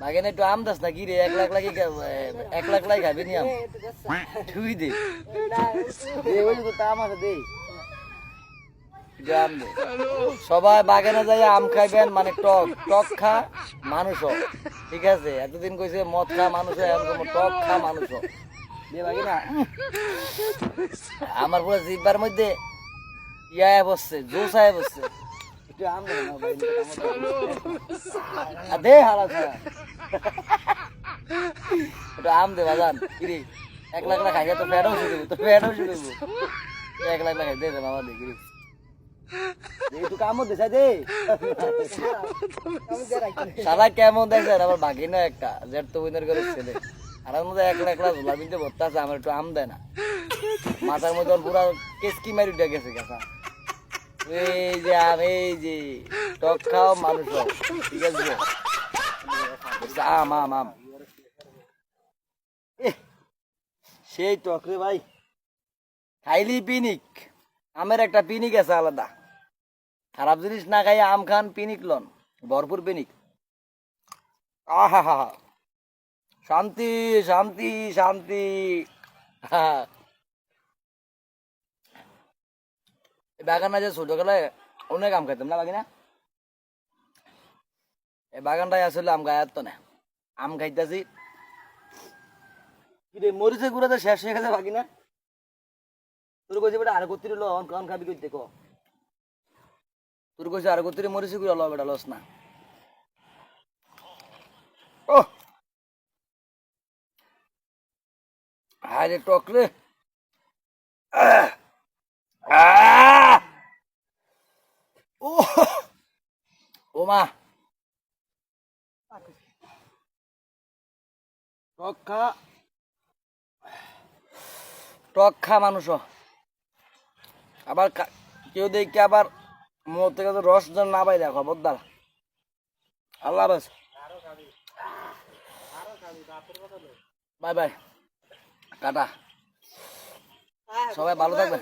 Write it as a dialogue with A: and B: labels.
A: বাগেন একটু আম দাস না কি রে এক লাখ লাখি এক লাখ লাই খাবি নি আম। তুই দে। সবাই বাগানে যাই আম খাইবেন মানে টক টক খা, মানুষ। ঠিক আছে? এতদিন কইছে মদ খা, মানুষ টক খা, মানুষ আমার পুরো জিব্বার মধ্যে ইয়া বসছে জোস আয় বসছে। দে না ভাই আ দে হালা ছাড়া একটু আম দে বাজান কিরি এক লাখ লাখ খাইয়া তো ফেরও শুরু তো ফেরও শুরু এক লাখ লাখ দে রে মামা দে কিরি দে একটু কামও দে দে সারা কেমন দেখছে আমার বাকি না একটা জেট তো উইনার করে ছেলে আর আমার মধ্যে এক লাখ লাখ ঝোলা বিনতে ভর্তা আছে আমার একটু আম দেয় না মাথার মধ্যে পুরা কেসকি মারি উঠে গেছে গেছা এই যে যে, টক আম আম সেই টক রে ভাই। খাইলি পিনিক। আমের একটা পিনিক আছে আলাদা। খারাপ জিনিস না খাই আম খান, পিনিক লন। ভরপুর পিনিক। আহা, হা শান্তি শান্তি শান্তি। হা। বাগানটা যে ছোটবেলায় অনেক আম খাইতাম, না বাগিনা? এই বাগানটাই আসলে আম গায়াত তো না। আম খাইতাছি। কি রে মরিচের গুঁড়াতে শেষ হয়ে গেছে বাকি না তোর কইছে বেটা আর কত্তিরি ল, অন খাবি কইতে ক। তোর কইছে আর কত্তিরি মরিচের গুঁড়া ল বেটা, লস না। ও টক রে। আহ! আহ! ও! ও মা টক টক মানুষ। আবার কেউ দেখে আবার মোর থেকে রস যেন না পাই দেখো খবরদার আল্লাহ হাফেজ। Bye bye. টাটা। সবাই ভালো থাকবে